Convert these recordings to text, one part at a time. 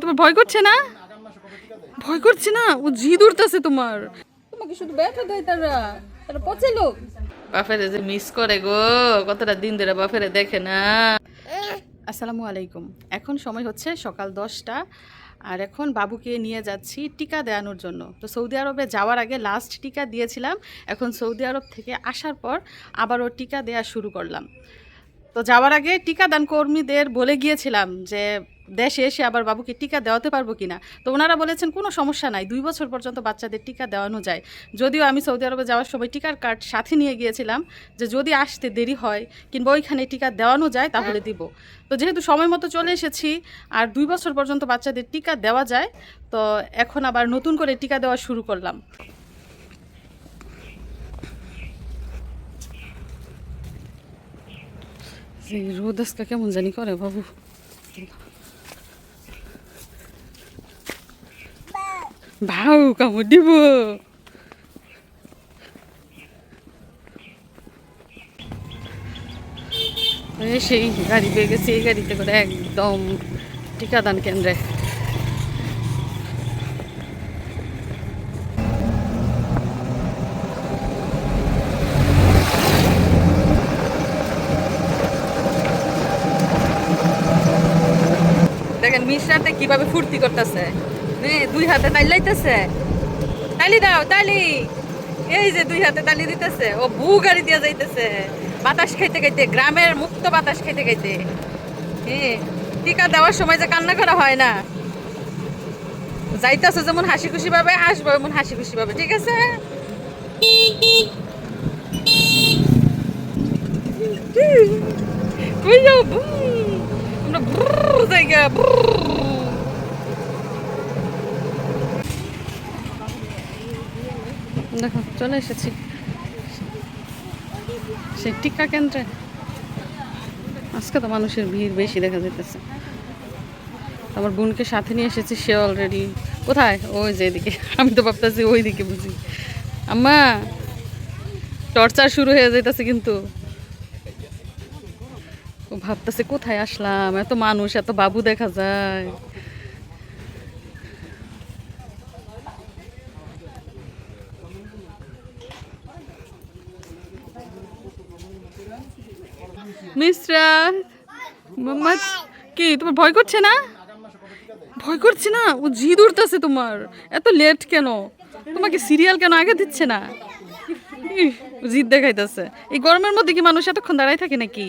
তোমার ভয় করছে না? ভয় করছে না? ও জিদ উঠতেছে তোমার। তোমাকে শুধু ব্যথা দেয় তারা। তারা পচে লোক। বাফেরে যে মিস করে গো কতটা দিন ধরে বাফেরে দেখে না। আসসালামু আলাইকুম। এখন সময় হচ্ছে সকাল দশটা আর এখন বাবুকে নিয়ে যাচ্ছি টিকা দেওয়ানোর জন্য। তো সৌদি আরবে যাওয়ার আগে লাস্ট টিকা দিয়েছিলাম। এখন সৌদি আরব থেকে আসার পর আবারও টিকা দেওয়া শুরু করলাম। তো যাওয়ার আগে টিকাদান কর্মীদের বলে গিয়েছিলাম যে দেশে এসে আবার বাবুকে টিকা দেওয়াতে পারব কিনা। তো ওনারা বলেছেন, কোনো সমস্যা নাই, দুই বছর পর্যন্ত বাচ্চাদের টিকা দেওয়ানো যায়। যদিও আমি সৌদি আরবে যাওয়ার সময় টিকার কার্ড সাথে নিয়ে গিয়েছিলাম যে যদি আসতে দেরি হয় কিংবা ওইখানে টিকা দেওয়ানো যায় তাহলে দিব। তো যেহেতু সময় মতো চলে এসেছি, আর দুই বছর পর্যন্ত বাচ্চাদের টিকা দেওয়া যায়, তো এখন আবার নতুন করে টিকা দেওয়া শুরু করলাম। যে রোদ কেমন জানি করে বাবু। ভাউ কামড় দিব। সেই গাড়ি পেয়ে গেছে, এই গাড়িতে করে একদম টিকাদান কেন্দ্রে। মিশ্রাতে কীভাবে ফুর্তি করতেছে? দুই হাতে তাইলাইতেছে তালি দাও, তালি। এই যে দুই হাতে তালি দিতেছে, ও বু গাড়ি দিয়ে যাইতেছে। বাতাস খাইতে খাইতে, গ্রামের মুক্ত বাতাস খাইতে খাইতে। হ্যাঁ টিকা দেওয়ার সময় যে কান্না করা হয় না। যাইতেছে যেমন হাসি খুশি ভাবে আসব এমন হাসি খুশি ভাবে ঠিক আছে আমরা ব্রুর। দেখো, চলে এসেছি। সেই টিকা কেন্দ্রে। আজকে তো মানুষের ভিড় বেশি দেখা যাইতেছে। আমার বোনকে সাথে নিয়ে এসেছি, সে অলরেডি কোথায়? ওই যে এদিকে। আমি তো ভাবতেছি ওই দিকে বুঝি। আম্মা, টর্চার শুরু হয়ে যাইতেছে কিন্তু। ভাবতেছে, কোথায় আসলাম? এত মানুষ, এত বাবু দেখা যায়। মিশ্রা মাম্মা কি, তোমার ভয় করছে না? ভয় করছে না? ও জিদ উঠতেছে তোমার। এত লেট কেন? তোমাকে সিরিয়াল কেন আগে দিচ্ছে না? জিদ দেখাইতেছে। এই গরমের মধ্যে কি মানুষ এতক্ষণ দাঁড়ায় থাকে নাকি?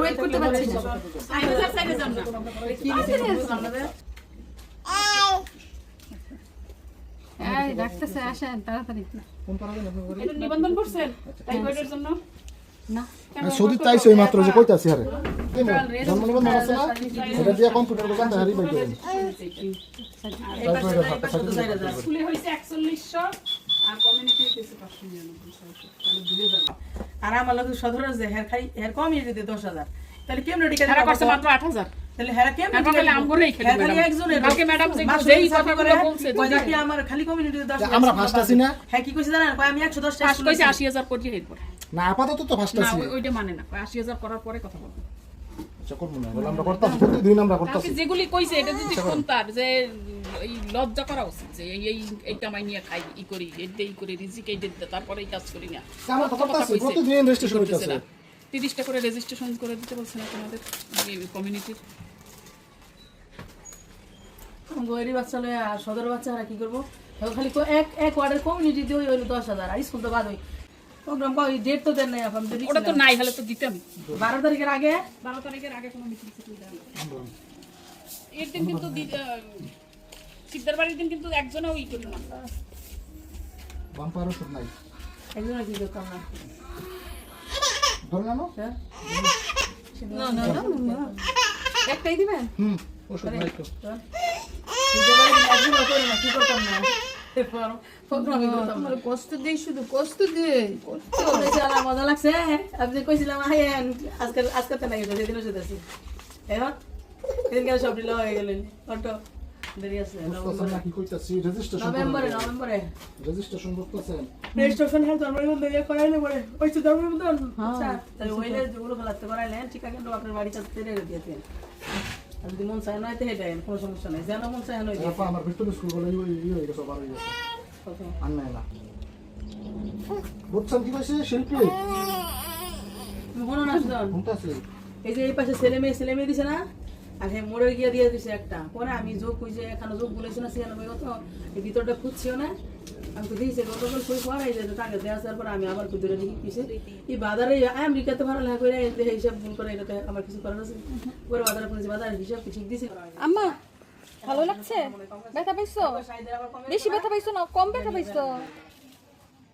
ওয়েট করতে পারছি না। এই আসেন তাড়াতাড়ি। নিবন্ধন করছেন? টাইফয়েডের জন্য? না সৌদি চাইছে ওই মাত্র যে কইতাছি হারে। জন্ম নিবন্ধন আছে না? এটা দিয়ে কম্পিউটার দোকান হারি হয়েছে একচল্লিশশো আর। আর আমার লোক সদর যে হের খাই হের কমই দিতে দশ হাজার। তাহলে কেমন করছে মাত্র আট হাজার। তাহলে হেরা কেমন তারপর খালি আমগুলোই খালি একজনের কালকে ম্যাডাম যে- যেই কথাগুলো বলছে, কয় দুইটা। আমার খালি কমিউনিটি দশ আমরা ফার্স্ট আছি না? হ্যাঁ কি কইছে জানেন? কয় আমি একশো দশ কইছে আশি হাজার কোটি এরপর না আপাতত তো ফার্স্ট আছি। ওই- ওইটা মানে না কয় আশি হাজার করার পরে কথা বলব। আচ্ছা করব না বলে আমরা করতাছি প্রতিদিন আমরা কালকে করতাছি যেগুলি কইছে এটা যদি শুনতার যে এই লজ্জা করা উচিত যে এই এই কামাই নিয়ে খাই ই করি এইটা ই করি রিজিক এই দিতে তারপরে এই কাজ করি না। আমরা তো কথা করতাছি প্রতিদিন রেজিস্ট্রেশন করতেছে না। তিরিশটা করে রেজিস্ট্রেশন করে দিতে বলছে না তোমাদের কমিউনিটির গরিব বাচ্চা লয়ে আর সদর বাচ্চা হারা কি করব? খালি এক এক ওয়ার্ডের কমিউনিটি দিয়ে হইল দশ হাজার আর স্কুল তো বাদ হই। প্রোগ্রাম কয় ডেট তো দেন নাই এখন তো ওটা তো নাই হলে তো দিতাম। বারো তারিখের আগে? বারো তারিখের আগে কোনো মিটিং সিটিং এর দিন কিন্তু বাড়ির দিন কিন্তু একজনও ই করল না। বাম্পারও সব নাই। একজনে কি করতাম না না না না না। একটাই দিবেন? হুম ওষুধ নাই তো। কষ্ট দেই শুধু কষ্ট দেই মজা লাগছে আপনি কইছিলাম আইয়েন আজকে আজকে তো নাই সেদিনও শুধু এখন সেদিনকে সব ঢিলা হয়ে গেলেন অটো আছে ঠিক আছে যদি মন চায় না তো হেঁটে কোনো সমস্যা নাই। যেন মন চায় আপা আমার ভিক্টোরিয়া স্কুল বলে ইয়ে হয়ে গেছে বার হয়ে গেছে। আর নাই না। বুঝছেন কি কইছে শিল্পী? মনে না ঘুমতাছে এই যে এই পাশে ছেলে মেয়ে ছেলে মেয়ে দিছে না? আর হ্যাঁ মোড়ে গিয়ে দিয়ে দিছে একটা। পরে আমি যোগ ওই যে এখানে যোগ বলেছি না ছিয়ানব্বই কত? এই ভিতরটা খুঁজছিও না। হিসাব করে বাজারে হিসাব দিছে। আম্মা, ভালো লাগছে? বেশি ব্যথা না? কম ব্যথা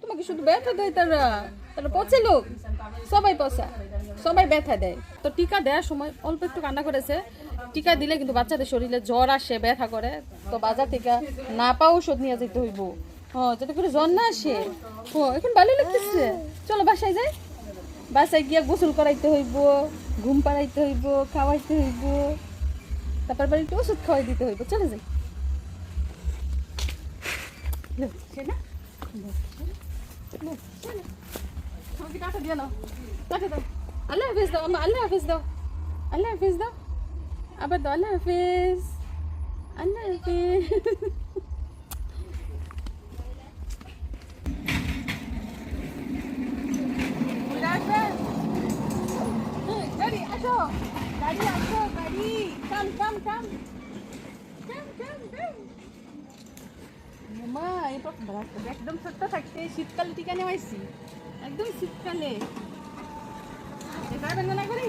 তোমাকে শুধু ব্যথা দেয় তারা। তারা পচে লোক। সবাই পচা। সবাই ব্যথা দেয়। তো টিকা দেওয়ার সময় অল্প একটু কান্না করেছে। টিকা দিলে কিন্তু বাচ্চাদের শরীরে জ্বর আসে, ব্যথা করে। তো বাজার টিকা না পাও ওষুধ নিয়ে যেতে হইব। করে এখন ভালো চলো বাসায় বাসায় গিয়া গোসল করাইতে হইব, ঘুম পাড়াইতে হইব, খাওয়াইতে হইব। তারপর ওষুধ খাওয়াই দিতে নাও? আল্লাহ দাও, আম্মা, আল্লাহ দাও। আল্লাহ দাও। আবার দাও, আল্লাহ হাফিজ। আল্লাহ হাফিজ গাড়ি আসো গাড়ি আসো গাড়ি কাম কাম কাম কাম মামা এই তো একদম ছোট্ট থাকতে শীতকালে টিকা নেওয়াইছি। একদম শীতকালে। এবার বেদনা করি?